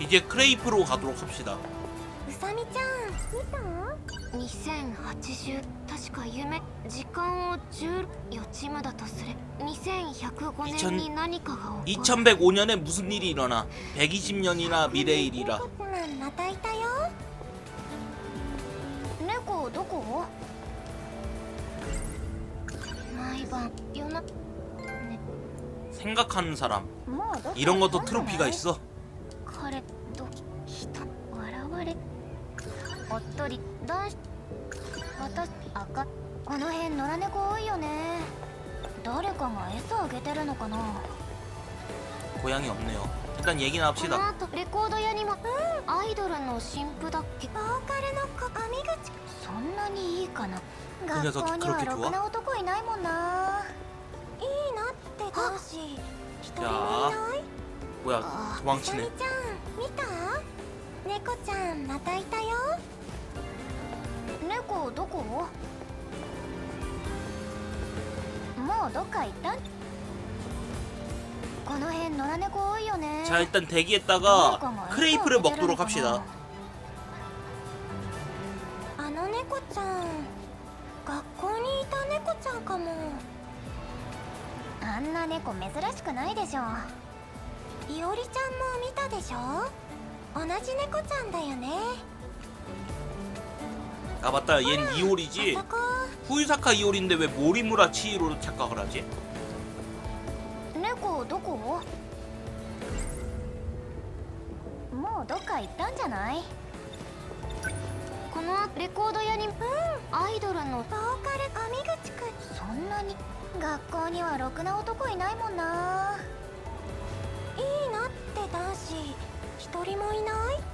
이제 크레이프로 가도록 합시다. うさみちゃん見た2080確か夢時間を10予知夢だとする2105年に何かが起こる 2105년에 무슨 일이 일어나? 120년이나 미래의 일이라. うんまたいたよ猫どこ毎晩夜な 생각하는 사람. もうどっか 이런 것도 行ったんじゃない 트로피가 있어. おっとり男子私赤この辺野良猫多いよね誰かが餌あげてるのかな 고양이 없네요. 일단 얘기나 この 합시다. 後レコード屋にもアイドルの新婦だっけボーカルの子網口そんなにいいかな그 녀석 学校には 그렇게 ろ 좋아? くな男いないもんないいなって男子一人もいない 뭐야 うさ 도망치네. みちゃん見た猫ちゃんまたいたよ 猫どこもうどっか行ったこの辺野良猫多いよね 자 일단 대기했다가 크레이프를 먹도록 합시다. あの猫ちゃん学校にいた猫ちゃんかもあんな猫珍しくないでしょいおりちゃんも見たでしょ同じ猫ちゃんだよね 아 맞다 얜 あ 이올이지. そこ 후유사카 이올인데 왜 모리무라 치히로로 착각을 하지? 猫どこもうどっか行ったんじゃないこの後レコード屋にアイドルのボーカル網口くんそんなに学校にはろくな男いないもんないいなって男子一人もいない恋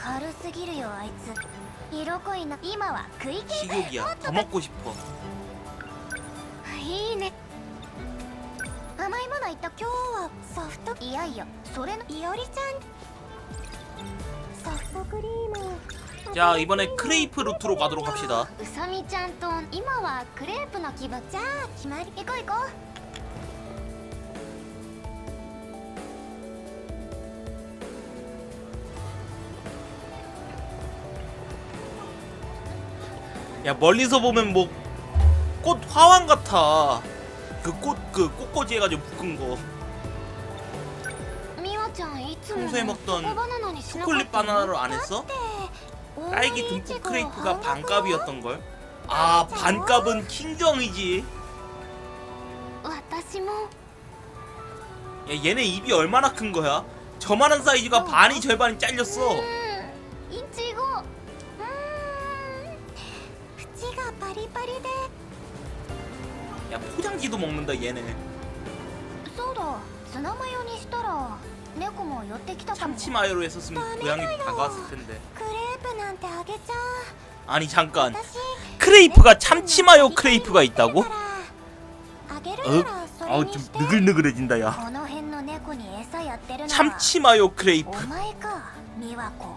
軽すぎるよあいつ色濃いな今は食い気 식욕이야. 더 먹고 싶어. いいね甘いものいった今日はソフトいやいやそれのいおりちゃんソフトクリーム 자 이번에 크레이프 루트로 가도록 합시다. うさみちゃんと今はクレープの気分じゃあ決まり行こう行こ 야 멀리서 보면 뭐 꽃 화환 같아. 그 꽃 그 꽃꽂이 해가지고 묶은 거. みわちゃんいつも 평소에 먹던 チョコバナナにしなかった 초콜릿 바나나로 안 했어? う 딸기 듬뿍 크레이프가 반값이었던 걸. 아 반값은 킹정이지. 私も 야 얘네 입이 얼마나 큰 거야? 저만한 사이즈가 반이 절반이 잘렸어. 야 포장지도 먹는다 얘네. そうだツナマヨにしたら猫も寄ってきたかも 참치 마요로 했었으면 고양이 다가왔을 텐데. クレープなんてあげちゃ 아니 잠깐 私 크레이프가 참치 마요 크레이프가 있다고? あげる 어? ならそれ 아우 に 좀 して 느글느글해진다 야. この辺の猫に餌やってるのは 참치 마요 お 크레이프. 前か美和子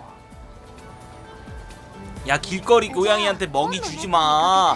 야 길거리 고양이한테 먹이 주지 마.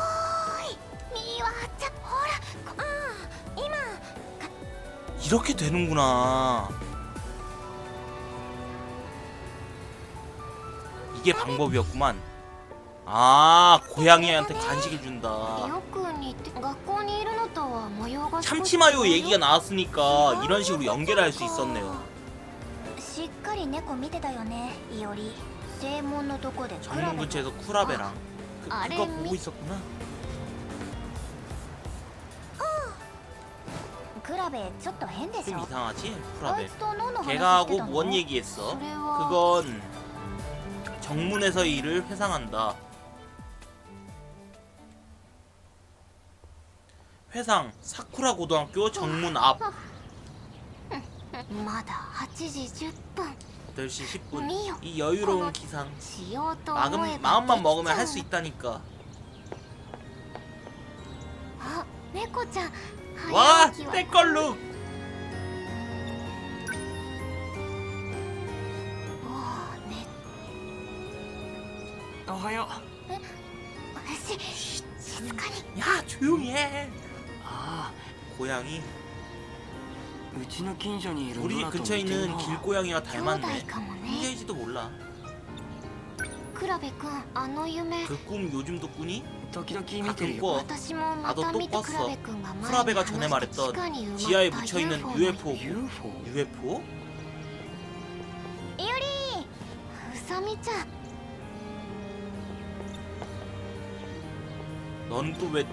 이렇게 되는구나. 이게 방법이었구만. 아 고양이한테 간식을 준다. 참치마요 얘기가 나왔으니까 이런 식으로 연결할 수 있었네요. 전문부채에서 쿠라베랑. 그, 그거 보고 있었구나. 좀 ょ 이상하지 あ 쿠라베 いつと脳の話 걔가 してた 하고 の 뭔 얘기했어 それは 그건 정문에서 일을 회상한다 회상 사쿠라 고등학교 정문 앞 まだ8時10分 8시 10분 미요. 이 여유로운 기상 しようと思え 마음, ば 마음만 でき 먹으면 ちゃう 할 수 있다니까 あ猫ちゃん 와 早起きは 때걸룩 もうねおはようし静かに 야 조용히 해 あ 고양이 あうちの近所にいる 우리 ノラと似 근처에 てる 있는 な 길고양이와 兄弟 닮았네 かもね 혼자일지도 몰라 クラベくんあの夢 그 꿈 요즘도 꾸니? 時々見てる 가끔 よ 꿔 私もま 나도 た 또 見て 꿨어 クラベくんが 프라베가 前 전에 に話した地 말했던 下に埋 지하에 まった 묻혀있는 UFO の UFO UFO? UFO? ゆりうさみちゃん 넌 또 왜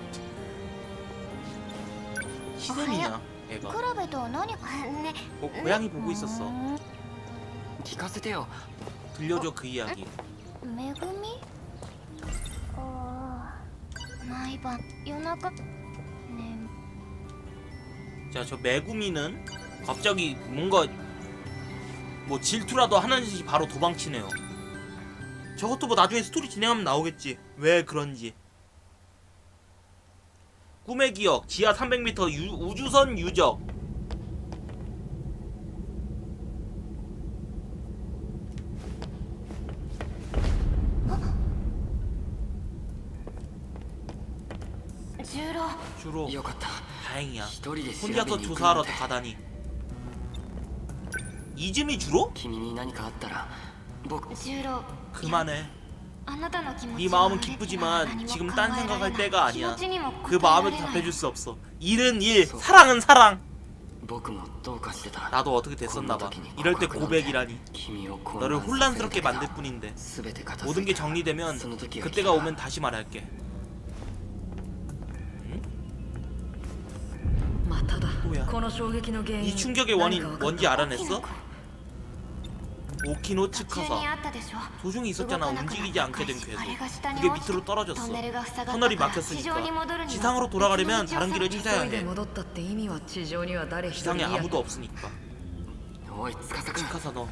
시샘이냐 애가 クラベと何ね 뭐 고양이 보고 있었어 うーん聞かせてよ 들려줘 그 이야기 めぐみ 毎晩夜中ね 자 저 메구미는 갑자기 뭔가 뭐 질투라도 하는지 바로 도망치네요 저것도 뭐 나중에 스토리 진행하면 나오겠지 왜 그런지 꿈의 기억 지하 300m 유- 우주선 유적 주로 다행이야. 혼자서 조사하러 가다니. 이즈미 주로? 그만해. 네 마음은 기쁘지만 지금 딴 생각할 때가 아니야. 그 마음을 답해줄 수 없어. 일은 일, 사랑은 사랑. 나도 어떻게 됐었나봐. 이럴 때 고백이라니. 너를 혼란스럽게 만들 뿐인데 모든 게 정리되면 그때가 오면 다시 말할게. 뭐야? 이 충격의 원인 뭔지 알아냈어? 오키노 치카사. 아, 도중에 있었잖아. 움직이지 않게 된 궤도 그게 밑으로 떨어졌어. 터널이 막혔으니까. 지상으로 돌아가려면 다른 길을 찾아야 해 지상에 아무도 없으니까. 치카사 너.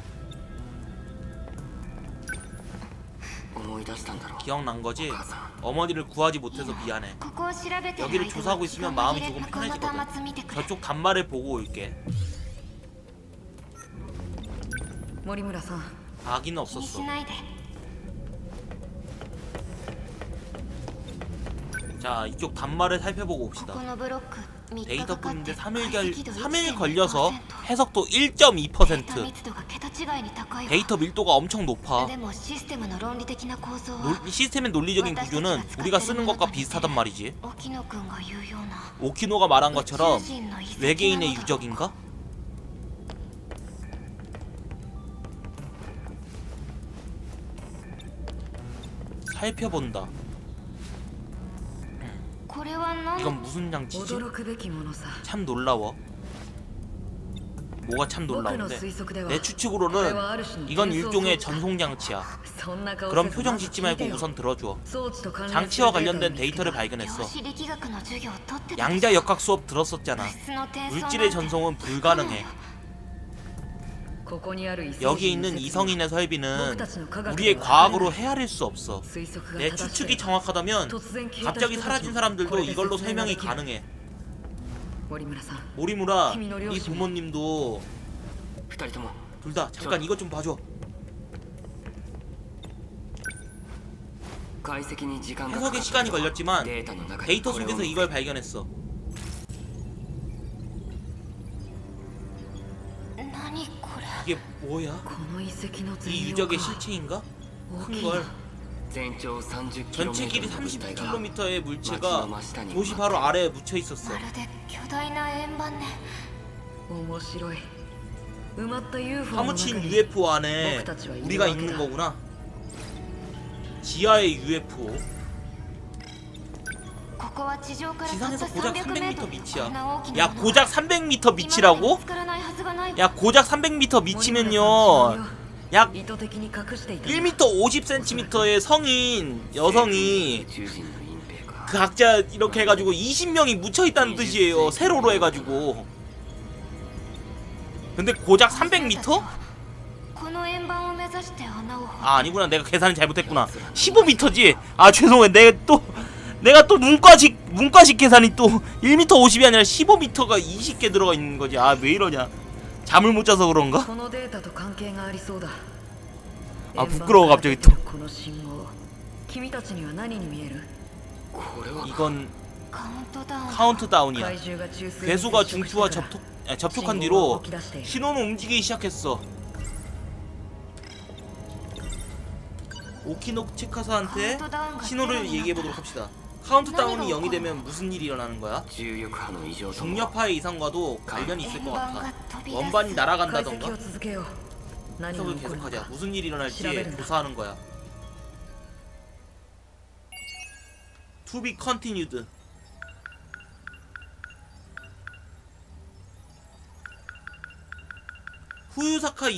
기억난 거지? 어머니를 구하지 못해서 미안해. 여기를 조사하고 있으면 마음이 조금 편해지거든. 저쪽 단말을 보고 올게. 아기는 없었어. 자, 이쪽 단말을 살펴보고 옵시다. 데이터 뿐인데 3일, 결, 3일 걸려서 해석도 1.2% 데이터 밀도가 엄청 높아. 노, 시스템의 논리적인 구조는 우리가 쓰는 것과 비슷하단 말이지. 오키노가 말한 것처럼 외계인의 유적인가? 살펴본다. 이건 무슨 장치지? 참 놀라워. 뭐가 참 놀라운데 내 추측으로는 이건 일종의 전송장치야. 그럼 표정 짓지 말고 우선 들어줘. 장치와 관련된 데이터를 발견했어. 양자 역학 수업 들었었잖아. 물질의 전송은 불가능해. 여기에 있는 이성인의 설비는 우리의 과학으로 헤아릴 수 없어. 내 추측이 정확하다면 갑자기 사라진 사람들도 이걸로 설명이 가능해. 森村さん 모리무라 힘이 이 부모님도 二人とも 둘 다 잠깐 이것 좀 봐줘 解析に時間がかか 해석에 った 시간이 けど 걸렸지만 データの中に 데이터 これを 속에서 見つ 이걸 발견했어 何これ 이게 뭐야? この遺跡の全 이 容 유적의 か 실체인가? 大きい 큰걸 全長 30km 전체 길이 の物体が 30km의 街 물체가 の真下に 도시 바로 아래에 묻혀 있었어 まるで巨大な円盤ね面白い埋まった UFO の中 파묻힌 に UFO 안에 먹다 치워 우리가 이리와 있는 그다. 거구나 지하의 UFO ここは地上からたった 지상에서 고작 300 300m メートル 밑이야 こんな大きな 야 もの 고작 300m 밑이라고? 今まで見つからないはずがないわ 야 고작 300m 밑이면요 약 1m 50cm의 성인 여성이 그 각자 이렇게 해가지고 20명이 묻혀있다는 뜻이에요. 세로로 해가지고. 근데 고작 300m? 아 아니구나. 내가 계산을 잘못했구나. 15m지? 아 죄송해 내가 또 내가 또 문과식 문과식 계산이 또 1m 50이 아니라 15m가 20개 들어가 있는 거지. 아 왜 이러냐. 잠을 못 자서 그런가? 아 부끄러워 갑자기 또. 이건 카운트다운이야. 괴수가 중추와 접촉, 아, 접촉한 뒤로 신호는 움직이기 시작했어. 오키노 치카사한테 신호를 얘기해보도록 합시다. 카운트다운이 0이 되면 무슨 일이 일어나는 거야? 重力波の異常とも 중력파의 이상과도 관련이 있을 円 것 盤 같아 が飛び出す 원반이 解析 날아간다던가 を続けよう何が 해석을 起こるの 계속하자 か 무슨 일이 일어날지 시라베른다. 조사하는 거야 To be continued 후유사카